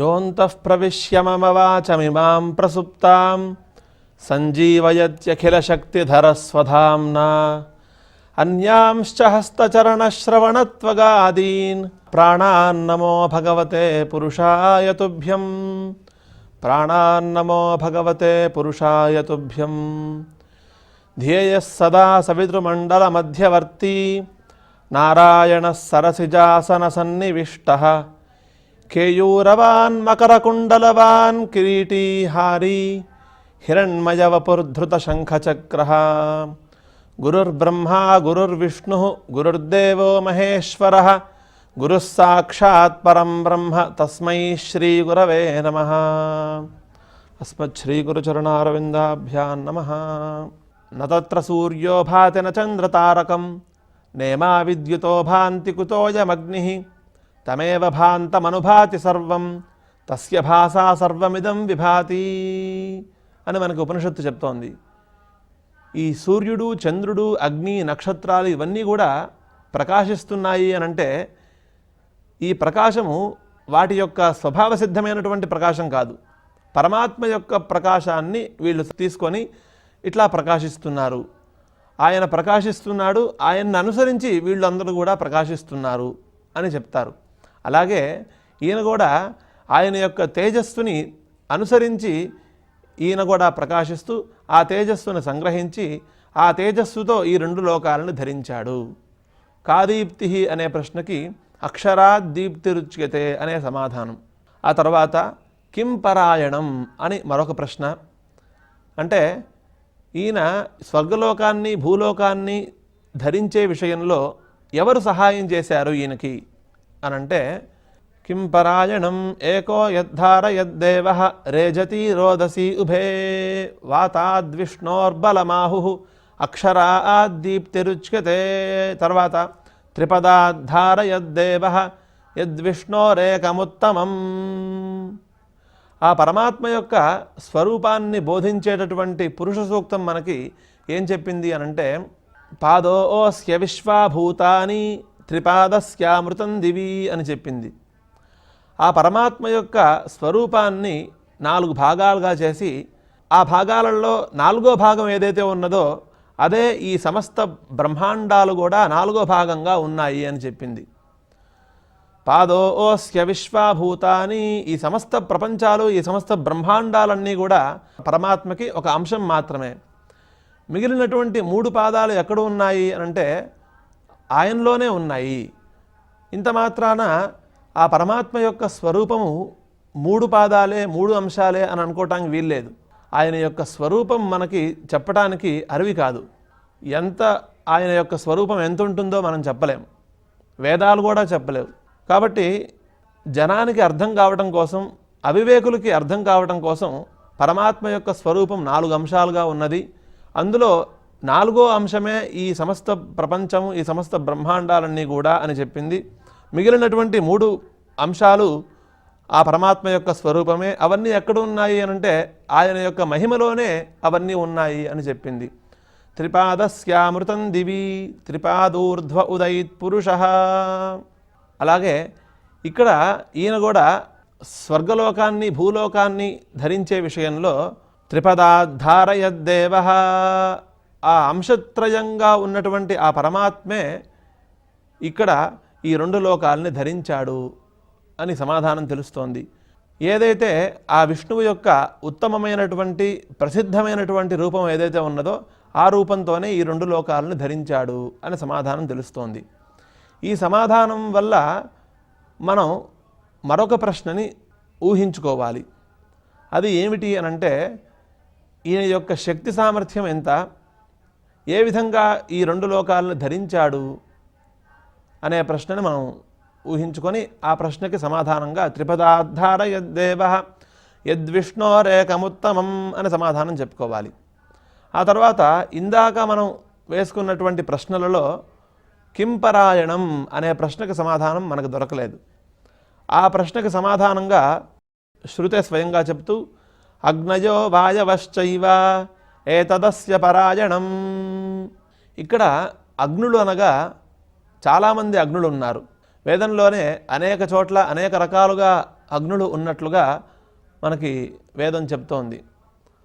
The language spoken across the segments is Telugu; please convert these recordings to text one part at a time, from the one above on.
యోంతః ప్రవిశ్య మమవాచమిమాం ప్రసుప్తాం సంజీవయత్యఖిలశక్తిధరస్వధామ్నా అన్యాంశ్చ హస్తచరణశ్రవణత్వగాదీన్ ప్రాణాన్నమో భగవతే పురుషాయ తుభ్యం ప్రాణాన్నమో భగవతే పురుషాయ తుభ్యం ధ్యేయ సదా సవితృమండల మధ్యవర్తి నారాయణ సరసిజాసన సన్నివిష్ట కేయూరవాన్ మకరకుండలవాన్ కిరీటీహారీ హిరణ్మయవపుర్ధృతశంఖచక్రः గురుర్బ్రహ్మా గురుర్విష్ణు గురుర్దేవో మహేశ్వర. గురుస్సాక్షాత్ పరం బ్రహ్మ తస్మై శ్రీగురవే నమ. అస్మశ్రీగురుచరణారవిందాభ్యాం నమ. నత్ర సూర్యో భాతి న నేమా విద్యుతో భాంతి కుతోయమగ్ని. తమేవ భాంతమనుభాతి సర్వం తస్య భాషా సర్వమిదం విభాతి అని మనకు ఉపనిషత్తు చెప్తోంది. ఈ సూర్యుడు చంద్రుడు అగ్ని నక్షత్రాలు ఇవన్నీ కూడా ప్రకాశిస్తున్నాయి అని అంటే ఈ ప్రకాశము వాటి యొక్క స్వభావ సిద్ధమైనటువంటి ప్రకాశం కాదు. పరమాత్మ యొక్క ప్రకాశాన్ని వీళ్ళు తీసుకొని ఇట్లా ప్రకాశిస్తున్నారు. ఆయన ప్రకాశిస్తున్నాడు ఆయన్ని అనుసరించి వీళ్ళందరూ కూడా ప్రకాశిస్తున్నారు అని చెప్తారు. అలాగే ఈయన కూడా ఆయన యొక్క తేజస్సుని అనుసరించి ఈయన కూడా ప్రకాశిస్తూ ఆ తేజస్సును సంగ్రహించి ఆ తేజస్సుతో ఈ రెండు లోకాలను ధరించాడు. కాదీప్తి అనే ప్రశ్నకి అక్షరాత్ దీప్తిరుచ్యతే అనే సమాధానం. ఆ తర్వాత కిం పరాయణం అని మరొక ప్రశ్న. అంటే ఈయన స్వర్గలోకాన్ని భూలోకాన్ని ధరించే విషయంలో ఎవరు సహాయం చేశారు ఈయనకి? అనంటే కిం పరాయణం ఏకో యద్ధారయద్దేవ రేజతి రోదసి ఉభే వాతాద్విష్ణోర్బలమాహు అక్షరాద్దీప్తిరుచ్యతే తర్వాత త్రిపదాద్ధారయద్దేవ యద్విష్ణోరేకముత్తమం ఆ పరమాత్మ యొక్క స్వరూపాన్ని బోధించేటటువంటి పురుష సూక్తం మనకి ఏం చెప్పింది అనంటే పాదో స్య విశ్వాభూతాని త్రిపాదస్యామృతం దివి అని చెప్పింది. ఆ పరమాత్మ యొక్క స్వరూపాన్ని నాలుగు భాగాలుగా చేసి ఆ భాగాలలో నాలుగో భాగం ఏదైతే ఉన్నదో అదే ఈ సమస్త బ్రహ్మాండాలు కూడా నాలుగో భాగంగా ఉన్నాయి అని చెప్పింది. పాదో పాదోస్య విశ్వాభూతాని ఈ సమస్త ప్రపంచాలు ఈ సమస్త బ్రహ్మాండాలన్నీ కూడా పరమాత్మకి ఒక అంశం మాత్రమే. మిగిలినటువంటి మూడు పాదాలు ఎక్కడ ఉన్నాయి అంటే ఆయనలోనే ఉన్నాయి. ఇంత మాత్రాన ఆ పరమాత్మ యొక్క స్వరూపము మూడు పాదాలే మూడు అంశాలే అని అనుకోవటానికి వీల్లేదు ఆయన యొక్క స్వరూపం మనకి చెప్పడానికి అరివి కాదు. ఎంత ఆయన యొక్క స్వరూపం ఎంత ఉంటుందో మనం చెప్పలేం వేదాలు కూడా చెప్పలేవు. కాబట్టి జనానికి అర్థం కావటం కోసం అవివేకులకి అర్థం కావటం కోసం పరమాత్మ యొక్క స్వరూపం నాలుగు అంశాలుగా ఉన్నది. అందులో నాలుగో అంశమే ఈ సమస్త ప్రపంచం ఈ సమస్త బ్రహ్మాండాలన్నీ కూడా అని చెప్పింది. మిగిలినటువంటి మూడు అంశాలు ఆ పరమాత్మ యొక్క స్వరూపమే. అవన్నీ ఎక్కడ ఉన్నాయి అని అంటే ఆయన యొక్క మహిమలోనే అవన్నీ ఉన్నాయి అని చెప్పింది. త్రిపాదస్యామృతం దివి త్రిపాదూర్ధ్వ ఉదయిత్ పురుష. అలాగే ఇక్కడ ఈయన కూడా స్వర్గలోకాన్ని భూలోకాన్ని ధరించే విషయంలో త్రిపదాధారయద్దేవ ఆ అంశత్రయంగా ఉన్నటువంటి ఆ పరమాత్మే ఇక్కడ ఈ రెండు లోకాలని ధరించాడు అని సమాధానం తెలుస్తోంది. ఏదైతే ఆ విష్ణువు యొక్క ఉత్తమమైనటువంటి ప్రసిద్ధమైనటువంటి రూపం ఏదైతే ఉన్నదో ఆ రూపంతోనే ఈ రెండు లోకాలను ధరించాడు అని సమాధానం తెలుస్తోంది. ఈ సమాధానం వల్ల మనం మరొక ప్రశ్నని ఊహించుకోవాలి. అది ఏమిటి అనంటే ఈయన యొక్క శక్తి సామర్థ్యం ఎంత? ఏ విధంగా ఈ రెండు లోకాలను ధరించాడు అనే ప్రశ్నను మనం ఊహించుకొని ఆ ప్రశ్నకి సమాధానంగా త్రిపదాధార యద్దేవ యద్విష్ణోరేకముత్తమం అని సమాధానం చెప్పుకోవాలి. ఆ తర్వాత ఇందాక మనం వేసుకున్నటువంటి ప్రశ్నలలో కింపరాయణం అనే ప్రశ్నకు సమాధానం మనకు దొరకలేదు. ఆ ప్రశ్నకు సమాధానంగా శృతే స్వయంగా చెప్తూ అగ్నయో వాయవశ్చైవ ఏతదస్య పరాయణం ఇక్కడ అగ్నులు అనగా చాలామంది అగ్నులు ఉన్నారు. వేదంలోనే అనేక చోట్ల అనేక రకాలుగా అగ్నులు ఉన్నట్లుగా మనకి వేదం చెప్తోంది.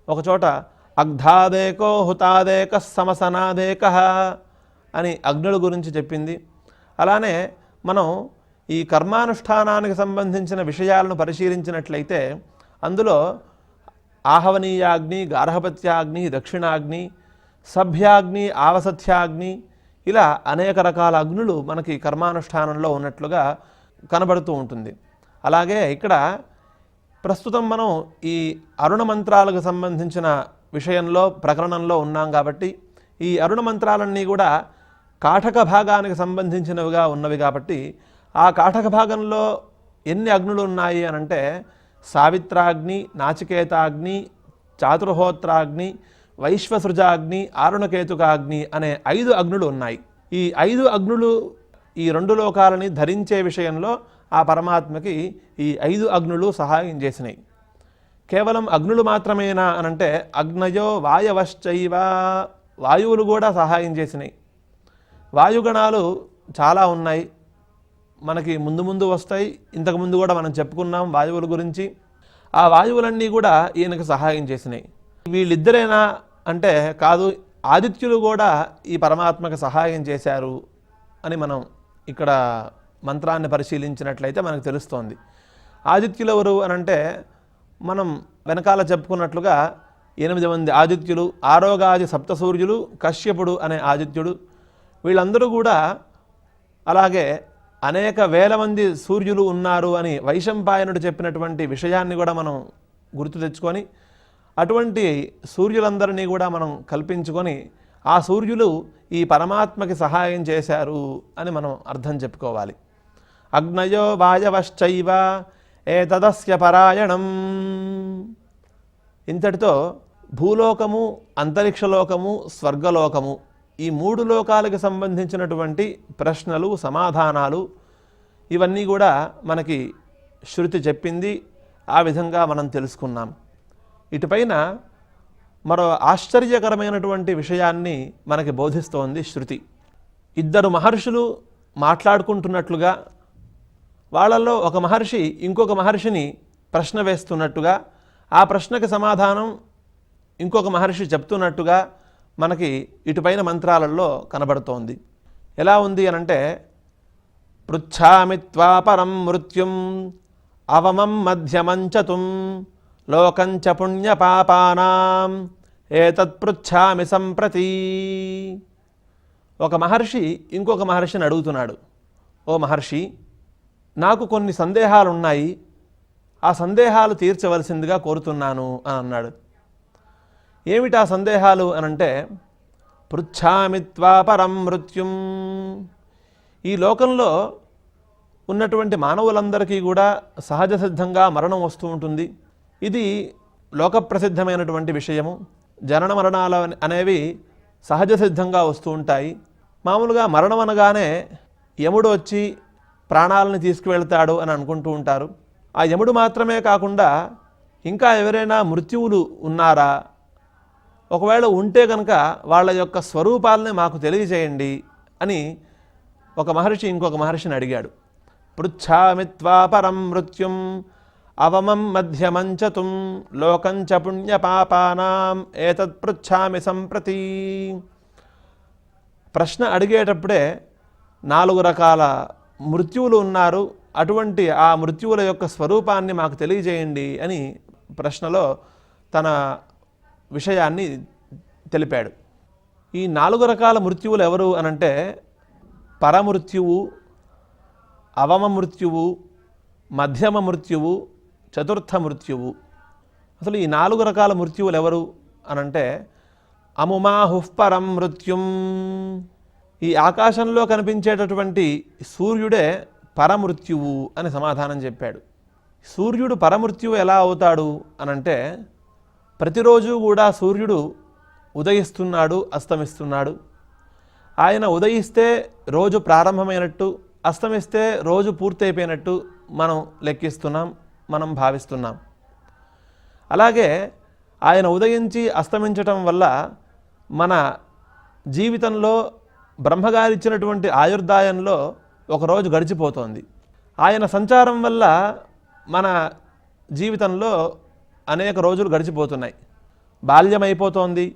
ఒకచోట అగ్ధాదేకో హుతాదేక సమసనాదేక అని అగ్నుల గురించి చెప్పింది. అలానే మనం ఈ కర్మానుష్ఠానానికి సంబంధించిన విషయాలను పరిశీలించినట్లయితే అందులో ఆహవనీయాగ్ని గార్హపత్యాగ్ని దక్షిణాగ్ని సభ్యాగ్ని ఆవసత్యాగ్ని ఇలా అనేక రకాల అగ్నులు మనకి కర్మానుష్ఠానంలో ఉన్నట్లుగా కనబడుతూ ఉంటుంది. అలాగే ఇక్కడ ప్రస్తుతం మనం ఈ అరుణ మంత్రాలకు సంబంధించిన విషయంలో ప్రకరణంలో ఉన్నాం కాబట్టి ఈ అరుణ మంత్రాలన్నీ కూడా కాఠక భాగానికి సంబంధించినవిగా ఉన్నవి కాబట్టి ఆ కాఠక భాగంలో ఎన్ని అగ్నులు ఉన్నాయి అని అంటే సావిత్రాగ్ని నాచికేతాగ్ని చాతుర్హోత్రాగ్ని వైశ్వసృజాగ్ని ఆరుణకేతుకాగ్ని అనే ఐదు అగ్నులు ఉన్నాయి. ఈ ఐదు అగ్నులు ఈ రెండు లోకాలని ధరించే విషయంలో ఆ పరమాత్మకి ఈ ఐదు అగ్నులు సహాయం చేసినాయి. కేవలం అగ్నులు మాత్రమేనా అనంటే అగ్నయో వాయవశ్చైవ వాయువులు కూడా సహాయం చేసినాయి. వాయుగణాలు చాలా ఉన్నాయి. మనకి ముందు ముందు వస్తాయి. ఇంతకు ముందు కూడా మనం చెప్పుకున్నాం వాయువుల గురించి. ఆ వాయువులన్నీ కూడా ఈయనకు సహాయం చేసినాయి. వీళ్ళిద్దరేనా అంటే కాదు ఆదిత్యులు కూడా ఈ పరమాత్మకు సహాయం చేశారు అని మనం ఇక్కడ మంత్రాన్ని పరిశీలించినట్లయితే మనకు తెలుస్తోంది. ఆదిత్యులు ఎవరు అని అంటే మనం వెనకాల చెప్పుకున్నట్లుగా ఎనిమిది మంది ఆదిత్యులు ఆరోగాది సప్తసూర్యులు కశ్యపుడు అనే ఆదిత్యుడు. వీళ్ళందరూ కూడా అలాగే అనేక వేల మంది సూర్యులు ఉన్నారు అని వైశంపాయనుడు చెప్పినటువంటి విషయాన్ని కూడా మనం గుర్తు తెచ్చుకొని అటువంటి సూర్యులందరినీ కూడా మనం కల్పించుకొని ఆ సూర్యులు ఈ పరమాత్మకి సహాయం చేశారు అని మనం అర్థం చెప్పుకోవాలి. అగ్నయో వాయవశ్చైవ ఏ తదస్య పరాయణం. ఇంతటితో భూలోకము అంతరిక్షలోకము స్వర్గలోకము ఈ మూడు లోకాలకు సంబంధించినటువంటి ప్రశ్నలు సమాధానాలు ఇవన్నీ కూడా మనకి శృతి చెప్పింది. ఆ విధంగా మనం తెలుసుకున్నాం. ఇటుపైన మరో ఆశ్చర్యకరమైనటువంటి విషయాన్ని మనకి బోధిస్తోంది శృతి. ఇద్దరు మహర్షులు మాట్లాడుకుంటున్నట్లుగా వాళ్ళల్లో ఒక మహర్షి ఇంకొక మహర్షిని ప్రశ్న వేస్తున్నట్టుగా ఆ ప్రశ్నకి సమాధానం ఇంకొక మహర్షి చెప్తున్నట్టుగా మనకి ఇటుపైన మంత్రాలలో కనబడుతోంది. ఎలా ఉంది అనంటే పృచ్ఛామి త్వాపరం మృత్యుం అవమం మధ్యమంచతుం లోకంచ పుణ్యపాపానాం ఏతత్పృచ్ఛామి సంప్రతి. ఒక మహర్షి ఇంకొక మహర్షిని అడుగుతున్నాడు. ఓ మహర్షి నాకు కొన్ని సందేహాలు ఉన్నాయి ఆ సందేహాలు తీర్చవలసిందిగా కోరుతున్నాను అని అన్నాడు. ఏమిటి ఆ సందేహాలు అనంటే పృచ్ఛామిత్వా పరం మృత్యుం. ఈ లోకంలో ఉన్నటువంటి మానవులందరికీ కూడా సహజ సిద్ధంగా మరణం వస్తూ ఉంటుంది. ఇది లోకప్రసిద్ధమైనటువంటి విషయము. జనన మరణాలు అనేవి సహజ సిద్ధంగా వస్తూ ఉంటాయి. మామూలుగా మరణం అనగానే యముడు వచ్చి ప్రాణాలను తీసుకువెళ్తాడు అని అనుకుంటూ ఉంటారు. ఆ యముడు మాత్రమే కాకుండా ఇంకా ఎవరైనా మృత్యువులు ఉన్నారా? ఒకవేళ ఉంటే కనుక వాళ్ళ యొక్క స్వరూపాలని మాకు తెలియజేయండి అని ఒక మహర్షి ఇంకొక మహర్షిని అడిగాడు. పృచ్ఛామిత్వా పరం మృత్యుం అవమం మధ్యమంచతుం లోకంచ పుణ్యపాపానాం ఏతత్ పృచ్ఛామి సంప్రతి. ప్రశ్న అడిగేటప్పుడే నాలుగు రకాల మృత్యువులు ఉన్నారు. అటువంటి ఆ మృత్యువుల యొక్క స్వరూపాన్ని మాకు తెలియజేయండి అని ప్రశ్నలో తన విషయాన్ని తెలిపాడు. ఈ నాలుగు రకాల మృత్యువులు ఎవరు అనంటే పరమృత్యువు అవమ మృత్యువు మధ్యమ మృత్యువు చతుర్థ మృత్యువు అసలు ఈ నాలుగు రకాల మృత్యువులు ఎవరు అనంటే అముమాహుఃపరం మృత్యుం. ఈ ఆకాశంలో కనిపించేటటువంటి సూర్యుడే పరమృత్యువు అని సమాధానం చెప్పాడు. సూర్యుడు పరమృత్యువు ఎలా అవుతాడు అనంటే ప్రతిరోజు కూడా సూర్యుడు ఉదయిస్తున్నాడు అస్తమిస్తున్నాడు. ఆయన ఉదయిస్తే రోజు ప్రారంభమైనట్టు అస్తమిస్తే రోజు పూర్తయిపోయినట్టు మనం లెక్కిస్తున్నాం మనం భావిస్తున్నాం. అలాగే ఆయన ఉదయించి అస్తమించటం వల్ల మన జీవితంలో బ్రహ్మగారిచ్చినటువంటి ఆయుర్దాయంలో ఒకరోజు గడిచిపోతోంది. ఆయన సంచారం వల్ల మన జీవితంలో అనేక రోజులు గడిచిపోతున్నాయి. బాల్యం అయిపోతోంది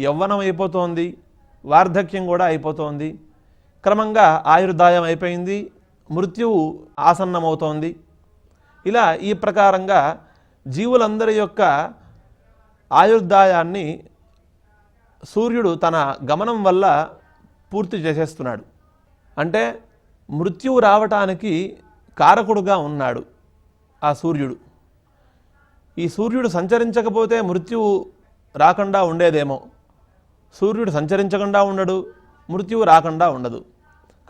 యవ్వనం అయిపోతోంది వార్ధక్యం కూడా అయిపోతోంది. క్రమంగా ఆయుర్దాయం అయిపోయింది మృత్యువు ఆసన్నమవుతోంది. ఇలా ఈ ప్రకారంగా జీవులందరి యొక్క ఆయుర్దాయాన్ని సూర్యుడు తన గమనం వల్ల పూర్తి చేసేస్తున్నాడు. అంటే మృత్యువు రావటానికి కారకుడుగా ఉన్నాడు ఆ సూర్యుడు. ఈ సూర్యుడు సంచరించకపోతే మృత్యువు రాకుండా ఉండేదేమో. సూర్యుడు సంచరించకుండా ఉండడు మృత్యువు రాకుండా ఉండదు.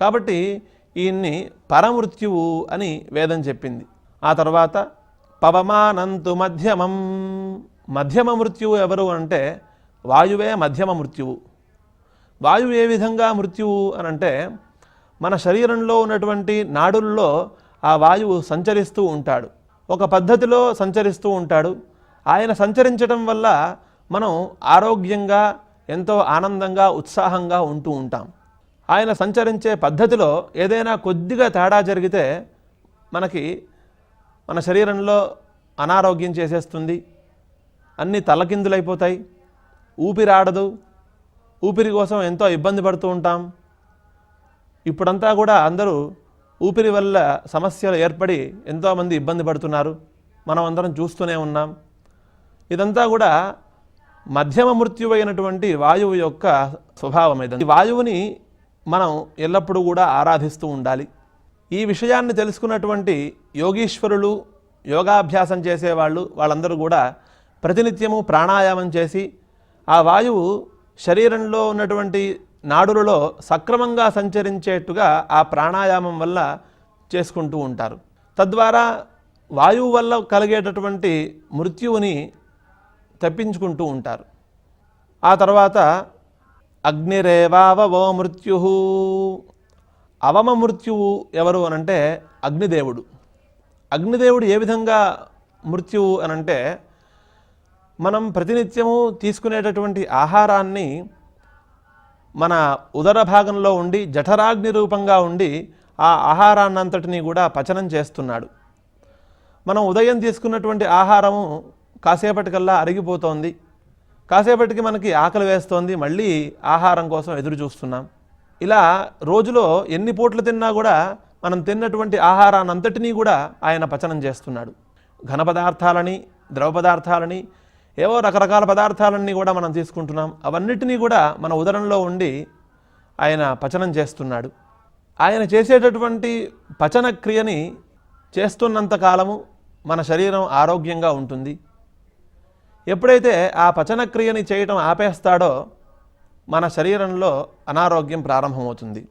కాబట్టి ఈయన్ని పరమృత్యువు అని వేదం చెప్పింది. ఆ తర్వాత పవమానంతు మధ్యమం. మధ్యమ మృత్యువు ఎవరు అంటే వాయువే మధ్యమ మృత్యువు. వాయువు ఏ విధంగా మృత్యువు అని అంటే మన శరీరంలో ఉన్నటువంటి నాడుల్లో ఆ వాయువు సంచరిస్తూ ఉంటాడు. ఒక పద్ధతిలో సంచరిస్తూ ఉంటాడు. ఆయన సంచరించడం వల్ల మనం ఆరోగ్యంగా ఎంతో ఆనందంగా ఉత్సాహంగా ఉంటూ ఉంటాం. ఆయన సంచరించే పద్ధతిలో ఏదైనా కొద్దిగా తేడా జరిగితే మనకి మన శరీరంలో అనారోగ్యం చేసేస్తుంది. అన్నీ తలకిందులైపోతాయి. ఊపిరాడదు. ఊపిరి కోసం ఎంతో ఇబ్బంది పడుతూ ఉంటాం. ఇప్పుడంతా కూడా అందరూ ఊపిరి వల్ల సమస్యలు ఏర్పడి ఎంతోమంది ఇబ్బంది పడుతున్నారు. మనం అందరం చూస్తూనే ఉన్నాం. ఇదంతా కూడా మధ్యమ మృత్యువైనటువంటి అయినటువంటి వాయువు యొక్క స్వభావం ఇది ఈ వాయువుని మనం ఎల్లప్పుడూ కూడా ఆరాధిస్తూ ఉండాలి. ఈ విషయాన్ని తెలుసుకున్నటువంటి యోగీశ్వరులు యోగాభ్యాసం చేసేవాళ్ళు వాళ్ళందరూ కూడా ప్రతినిత్యము ప్రాణాయామం చేసి ఆ వాయువు శరీరంలో ఉన్నటువంటి నాడులలో సక్రమంగా సంచరించేట్టుగా ఆ ప్రాణాయామం వల్ల చేసుకుంటూ ఉంటారు. తద్వారా వాయువు వల్ల కలిగేటటువంటి మృత్యువుని తప్పించుకుంటూ ఉంటారు. ఆ తర్వాత అగ్నిరేవావో మృత్యు. అవమ మృత్యువు ఎవరు అనంటే అగ్నిదేవుడు. అగ్నిదేవుడు ఏ విధంగా మృత్యువు అనంటే మనం ప్రతినిత్యము తీసుకునేటటువంటి ఆహారాన్ని మన ఉదర భాగంలో ఉండి జఠరాగ్ని రూపంగా ఉండి ఆ ఆహారాన్నంతటినీ కూడా పచనం చేస్తున్నాడు. మనం ఉదయం తీసుకున్నటువంటి ఆహారము కాసేపటికల్లా అరిగిపోతోంది. కాసేపటికి మనకి ఆకలి వేస్తోంది. మళ్ళీ ఆహారం కోసం ఎదురు చూస్తున్నాం. ఇలా రోజులో ఎన్ని పూట్లు తిన్నా కూడా మనం తిన్నటువంటి ఆహారాన్నంతటినీ కూడా ఆయన పచనం చేస్తున్నాడు. ఘన పదార్థాలని ద్రవ పదార్థాలని ఏవో రకరకాల పదార్థాలన్నీ కూడా మనం తీసుకుంటున్నాం. అవన్నిటినీ కూడా మన ఉదరంలో ఉండి ఆయన పచనం చేస్తున్నాడు. ఆయన చేసేటటువంటి పచన క్రియని చేస్తున్నంత కాలము మన శరీరం ఆరోగ్యంగా ఉంటుంది. ఎప్పుడైతే ఆ పచన క్రియని చేయటం ఆపేస్తాడో మన శరీరంలో అనారోగ్యం ప్రారంభమవుతుంది.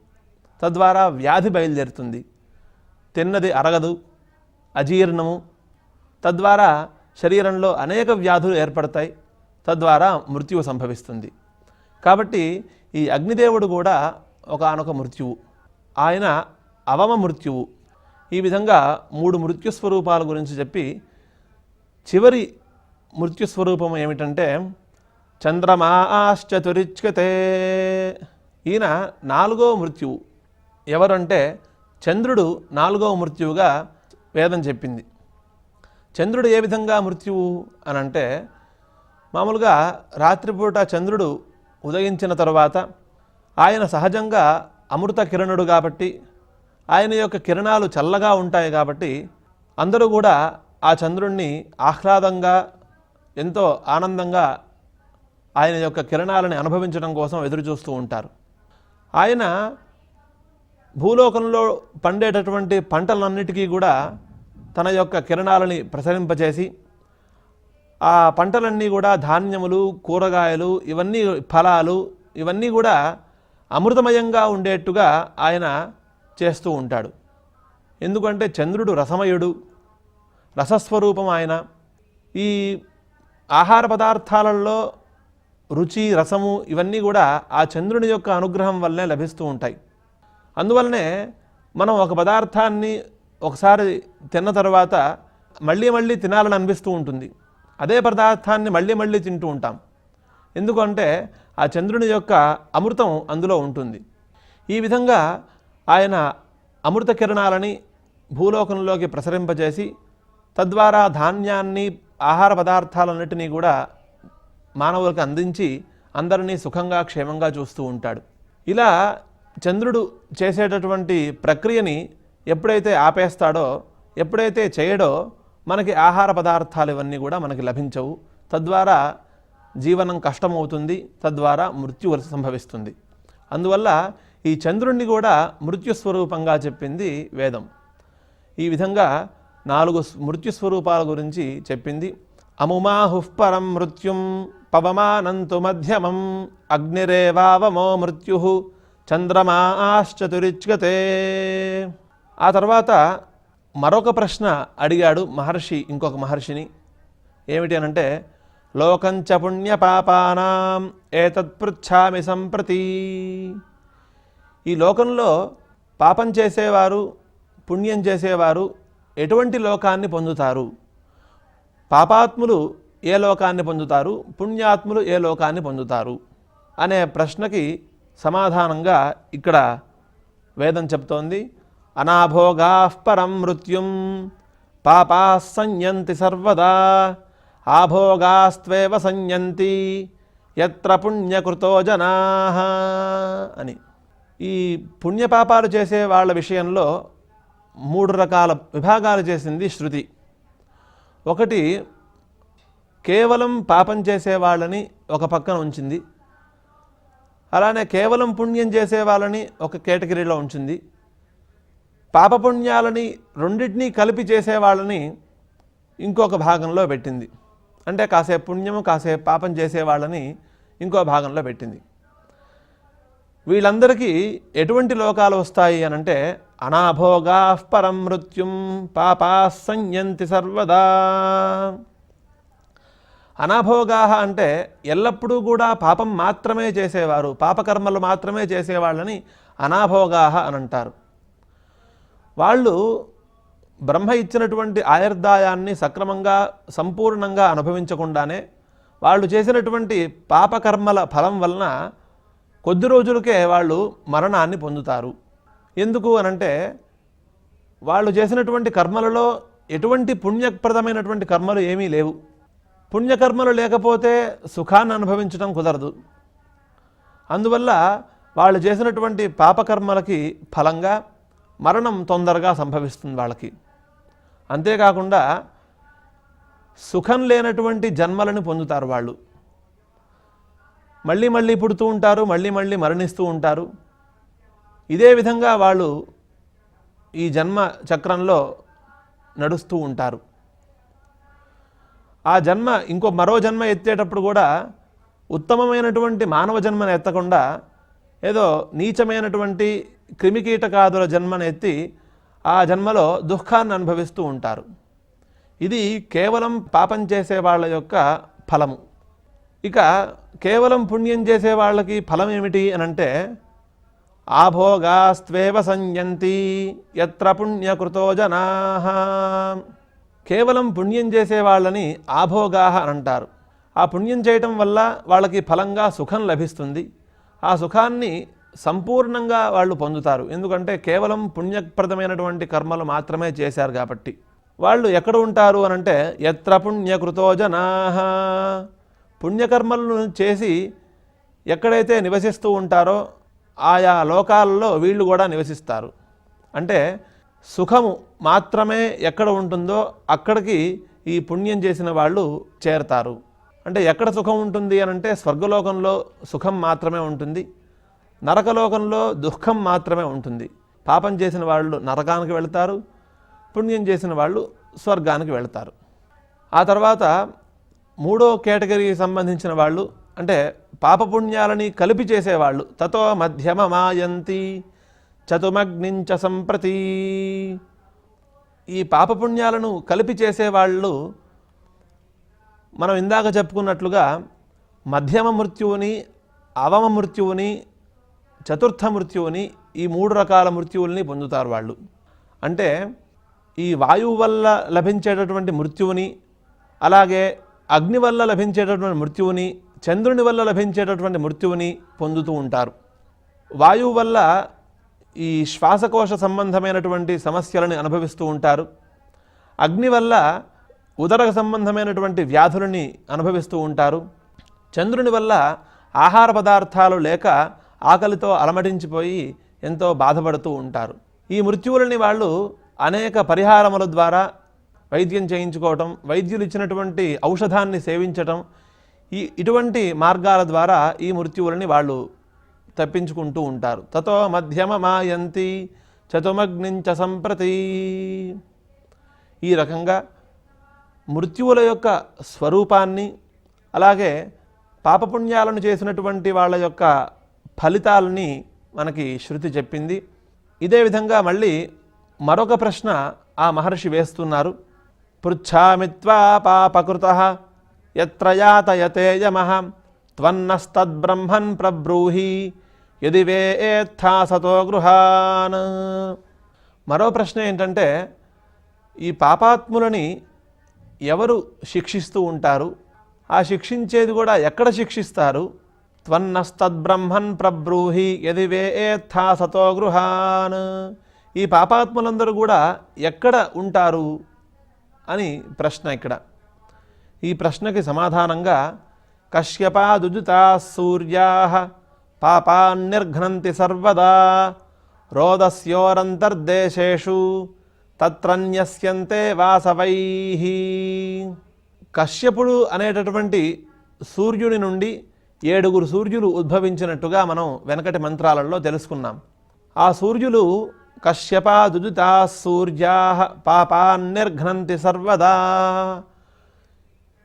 తద్వారా వ్యాధి బయలుదేరుతుంది. తిన్నది అరగదు అజీర్ణము. తద్వారా శరీరంలో అనేక వ్యాధులు ఏర్పడతాయి. తద్వారా మృత్యువు సంభవిస్తుంది. కాబట్టి ఈ అగ్నిదేవుడు కూడా ఒకనొక మృత్యువు. ఆయన అవమ మృత్యువు. ఈ విధంగా మూడు మృత్యు స్వరూపాల గురించి చెప్పి చివరి మృత్యు స్వరూపం ఏమిటంటే చంద్రమాశ్చతురిచ్యతే. ఈయన నాలుగో మృత్యువు. ఎవరంటే చంద్రుడు నాలుగో మృత్యువుగా వేదం చెప్పింది. చంద్రుడు ఏ విధంగా మృత్యువు అని అంటే మామూలుగా రాత్రిపూట చంద్రుడు ఉదయించిన తర్వాత ఆయన సహజంగా అమృత కిరణుడు కాబట్టి ఆయన యొక్క కిరణాలు చల్లగా ఉంటాయి కాబట్టి అందరూ కూడా ఆ చంద్రుణ్ణి ఆహ్లాదంగా ఎంతో ఆనందంగా ఆయన యొక్క కిరణాలని అనుభవించడం కోసం ఎదురుచూస్తూ ఉంటారు. ఆయన భూలోకంలో పండేటటువంటి పంటలన్నిటికీ కూడా తన యొక్క కిరణాలని ప్రసరింపచేసి ఆ పంటలన్నీ కూడా ధాన్యములు కూరగాయలు ఇవన్నీ ఫలాలు ఇవన్నీ కూడా అమృతమయంగా ఉండేట్టుగా ఆయన చేస్తూ ఉంటాడు. ఎందుకంటే చంద్రుడు రసమయుడు రసస్వరూపం ఆయన. ఈ ఆహార పదార్థాలలో రుచి రసము ఇవన్నీ కూడా ఆ చంద్రుని యొక్క అనుగ్రహం వల్లనే లభిస్తూ ఉంటాయి. అందువల్లనే మనం ఒక పదార్థాన్ని ఒకసారి తిన్న తర్వాత మళ్ళీ మళ్ళీ తినాలని అనిపిస్తూ ఉంటుంది. అదే పదార్థాన్ని మళ్ళీ మళ్ళీ తింటూ ఉంటాం. ఎందుకంటే ఆ చంద్రుని యొక్క అమృతం అందులో ఉంటుంది. ఈ విధంగా ఆయన అమృత కిరణాలని భూలోకంలోకి ప్రసరింపజేసి తద్వారా ధాన్యాన్ని ఆహార పదార్థాలన్నిటినీ కూడా మానవులకు అందించి అందరినీ సుఖంగా క్షేమంగా చూస్తూ ఉంటాడు. ఇలా చంద్రుడు చేసేటటువంటి ప్రక్రియని ఎప్పుడైతే ఆపేస్తాడో ఎప్పుడైతే చేయడో మనకి ఆహార పదార్థాలు ఇవన్నీ కూడా మనకి లభించవు. తద్వారా జీవనం కష్టమవుతుంది తద్వారా మృత్యు సంభవిస్తుంది. అందువల్ల ఈ చంద్రుణ్ణి కూడా మృత్యుస్వరూపంగా చెప్పింది వేదం. ఈ విధంగా నాలుగు మృత్యుస్వరూపాల మృత్యు స్వరూపాల గురించి చెప్పింది. అముమాహుఃపరం మృత్యుం పవమానంతు మధ్యమం అగ్నిరేవావమో మృత్యు చంద్రమాశ్చతురిచ్యతే. ఆ తర్వాత మరొక ప్రశ్న అడిగాడు మహర్షి ఇంకొక మహర్షిని. ఏమిటి అనంటే లోకంచ పుణ్యపాపానాం ఏతత్పృచ్ఛామి సంప్రతి. ఈ లోకంలో పాపం చేసేవారు పుణ్యం చేసేవారు ఎటువంటి లోకాన్ని పొందుతారు? పాపాత్ములు ఏ లోకాన్ని పొందుతారు? పుణ్యాత్ములు ఏ లోకాన్ని పొందుతారు? అనే ప్రశ్నకి సమాధానంగా ఇక్కడ వేదం చెప్తోంది. అనాభోగా పరం మృత్యుం. పాపా సంయంతి సర్వదా ఆభోగాస్త్వేవ సంయంతి ఎత్ర పుణ్యకృతో జనా అని. ఈ పుణ్యపాపాలు చేసే వాళ్ళ విషయంలో మూడు రకాల విభాగాలు చేసింది శృతి. ఒకటి కేవలం పాపం చేసే వాళ్ళని ఒక పక్కన ఉంచింది. అలానే కేవలం పుణ్యం చేసే వాళ్ళని ఒక కేటగిరీలో ఉంచింది. పాపపుణ్యాలని రెండింటినీ కలిపి చేసే వాళ్ళని ఇంకొక భాగంలో పెట్టింది. అంటే కాసేపు పుణ్యము కాసేపు పాపం చేసే వాళ్ళని ఇంకో భాగంలో పెట్టింది. వీళ్ళందరికీ ఎటువంటి లోకాలు వస్తాయి అనంటే అనాభోగా పరం మృత్యుం పాపా సంయంతి సర్వదా. అనాభోగా అంటే ఎల్లప్పుడూ కూడా పాపం మాత్రమే చేసేవారు పాపకర్మలు మాత్రమే చేసేవాళ్ళని అనాభోగా అని అంటారు వాళ్ళు బ్రహ్మ ఇచ్చినటువంటి ఆయుర్దాయాన్ని సక్రమంగా సంపూర్ణంగా అనుభవించకుండానే వాళ్ళు చేసినటువంటి పాపకర్మల ఫలం వలన కొద్ది రోజులకే వాళ్ళు మరణాన్ని పొందుతారు. ఎందుకు అనంటే వాళ్ళు చేసినటువంటి కర్మలలో ఎటువంటి పుణ్యప్రదమైనటువంటి కర్మలు ఏమీ లేవు. పుణ్యకర్మలు లేకపోతే సుఖాన్ని అనుభవించడం కుదరదు. అందువల్ల వాళ్ళు చేసినటువంటి పాపకర్మలకి ఫలంగా మరణం తొందరగా సంభవిస్తుంది వాళ్ళకి. అంతేకాకుండా సుఖం లేనటువంటి జన్మలను పొందుతారు వాళ్ళు. మళ్ళీ మళ్ళీ పుడుతూ ఉంటారు మళ్ళీ మళ్ళీ మరణిస్తూ ఉంటారు. ఇదే విధంగా వాళ్ళు ఈ జన్మ చక్రంలో నడుస్తూ ఉంటారు. ఆ జన్మ ఇంకో మరో జన్మ ఎత్తేటప్పుడు కూడా ఉత్తమమైనటువంటి మానవ జన్మను ఎత్తకుండా ఏదో నీచమైనటువంటి క్రిమికీటకాదుల జన్మనెత్తి ఆ జన్మలో దుఃఖాన్ని అనుభవిస్తూ ఉంటారు. ఇది కేవలం పాపం చేసే వాళ్ళ యొక్క ఫలము. ఇక కేవలం పుణ్యం చేసే వాళ్ళకి ఫలం ఏమిటి అని అంటే ఆభోగాస్త్వేవ సంయంతి ఎత్ర పుణ్యకృతో జనా. కేవలం పుణ్యం చేసే వాళ్ళని ఆభోగాహ అని అంటారు ఆ పుణ్యం చేయటం వల్ల వాళ్ళకి ఫలంగా సుఖం లభిస్తుంది. ఆ సుఖాన్ని సంపూర్ణంగా వాళ్ళు పొందుతారు. ఎందుకంటే కేవలం పుణ్యప్రదమైనటువంటి కర్మలు మాత్రమే చేశారు కాబట్టి. వాళ్ళు ఎక్కడ ఉంటారు అనంటే ఎత్ర పుణ్యకృతో జనా పుణ్యకర్మలను చేసి ఎక్కడైతే నివసిస్తూ ఉంటారో ఆయా లోకాలలో వీళ్ళు కూడా నివసిస్తారు. అంటే సుఖము మాత్రమే ఎక్కడ ఉంటుందో అక్కడికి ఈ పుణ్యం చేసిన వాళ్ళు చేరతారు. అంటే ఎక్కడ సుఖం ఉంటుంది అని అంటే స్వర్గలోకంలో సుఖం మాత్రమే ఉంటుంది నరకలోకంలో దుఃఖం మాత్రమే ఉంటుంది. పాపం చేసిన వాళ్ళు నరకానికి వెళ్తారు పుణ్యం చేసిన వాళ్ళు స్వర్గానికి వెళ్తారు. ఆ తర్వాత మూడో కేటగిరీకి సంబంధించిన వాళ్ళు అంటే పాపపుణ్యాలని కలిపి చేసేవాళ్ళు. తతో మధ్యమమాయంతి చతుమగ్నించ సంప్రతి. ఈ పాపపుణ్యాలను కలిపి చేసేవాళ్ళు మనం ఇందాక చెప్పుకున్నట్లుగా మధ్యమ మృత్యువుని అవమ మృత్యువుని చతుర్థ మృత్యువుని ఈ మూడు రకాల మృత్యువుల్ని పొందుతారు వాళ్ళు. అంటే ఈ వాయువు వల్ల లభించేటటువంటి మృత్యువుని అలాగే అగ్ని వల్ల లభించేటటువంటి మృత్యువుని చంద్రుని వల్ల లభించేటటువంటి మృత్యువుని పొందుతూ ఉంటారు. వాయువు వల్ల ఈ శ్వాసకోశ సంబంధమైనటువంటి సమస్యలను అనుభవిస్తూ ఉంటారు. అగ్ని వల్ల ఉదర సంబంధమైనటువంటి వ్యాధులని అనుభవిస్తూ ఉంటారు. చంద్రుని వల్ల ఆహార పదార్థాలు లేక ఆకలితో అలమటించిపోయి ఎంతో బాధపడుతూ ఉంటారు. ఈ మృత్యువులని వాళ్ళు అనేక పరిహారముల ద్వారా వైద్యం చేయించుకోవటం వైద్యులు ఇచ్చినటువంటి ఔషధాన్ని సేవించటం ఈ ఇటువంటి మార్గాల ద్వారా ఈ మృత్యువులని వాళ్ళు తప్పించుకుంటూ ఉంటారు. తతో మధ్యమ మాయంతి చతుమగ్నించ సంప్రతి. ఈ రకంగా మృత్యువుల యొక్క స్వరూపాన్ని అలాగే పాపపుణ్యాలను చేసినటువంటి వాళ్ళ యొక్క ఫలితాలని మనకి శృతి చెప్పింది. ఇదే విధంగా మళ్ళీ మరొక ప్రశ్న ఆ మహర్షి వేస్తున్నారు. పృచ్ఛామిత్వా పాపకృత ఎత్ర త్వన్నస్తద్బ్రహ్మన్ ప్రబ్రూహి యది వేత్థా సతో గృహాన్. మరో ప్రశ్న ఏంటంటే ఈ పాపాత్ములని ఎవరు శిక్షిస్తూ ఉంటారు ఆ శిక్షించేది కూడా ఎక్కడ శిక్షిస్తారు? త్వన్నస్తద్బ్రహ్మన్ ప్రబ్రూహి యది వేత్థా సతో గృహాన్. ఈ పాపాత్ములందరూ కూడా ఎక్కడ ఉంటారు? అని ప్రశ్న ఇక్కడ. ఈ ప్రశ్నకి సమాధానంగా కశ్యపాదుజుతా సూర్యా పాపాన్నిర్ఘ్నంతి సర్వదా రోదస్యోరంతర్దేశేషు తత్రన్యస్యంతే వాసవై. కశ్యపుడు అనేటటువంటి సూర్యుని నుండి ఏడుగురు సూర్యులు ఉద్భవించినట్టుగా మనం వెనకటి మంత్రాలలో తెలుసుకున్నాం. ఆ సూర్యులు కశ్యపాదుజుతా సూర్యా పాపాన్నిర్ఘ్నంతి సర్వదా.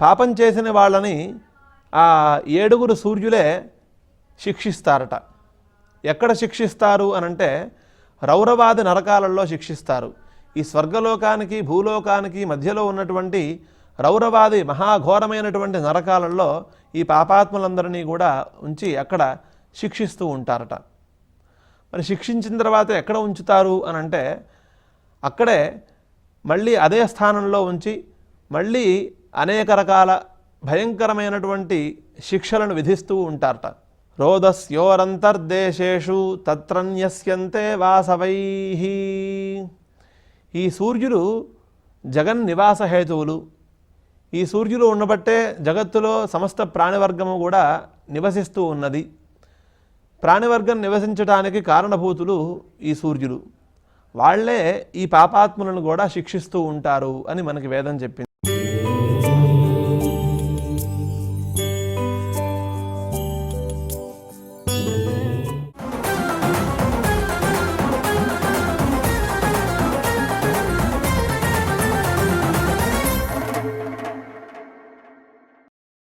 పాపం చేసిన వాళ్ళని ఆ ఏడుగురు సూర్యులే శిక్షిస్తారట. ఎక్కడ శిక్షిస్తారు అనంటే రౌరవాది నరకాలలో శిక్షిస్తారు. ఈ స్వర్గలోకానికి భూలోకానికి మధ్యలో ఉన్నటువంటి రౌరవాది మహాఘోరమైనటువంటి నరకాలలో ఈ పాపాత్ములందరినీ కూడా ఉంచి అక్కడ శిక్షిస్తూ ఉంటారట. మరి శిక్షించిన తర్వాత ఎక్కడ ఉంచుతారు అని అంటే అక్కడే మళ్ళీ అదే స్థానంలో ఉంచి మళ్ళీ అనేక రకాల భయంకరమైనటువంటి శిక్షలను విధిస్తూ ఉంటారట. రోదస్యోరంతర్దేశేషు తత్రన్యస్యంతే వాసవై. ఈ సూర్యులు జగన్ నివాస హేతువులు. ఈ సూర్యులు ఉండబట్టే జగత్తులో సమస్త ప్రాణివర్గము కూడా నివసిస్తూ ఉన్నది. ప్రాణివర్గం నివసించడానికి కారణభూతులు ఈ సూర్యులు వాళ్ళే ఈ పాపాత్ములను కూడా శిక్షిస్తూ ఉంటారు అని మనకి వేదం చెప్పింది.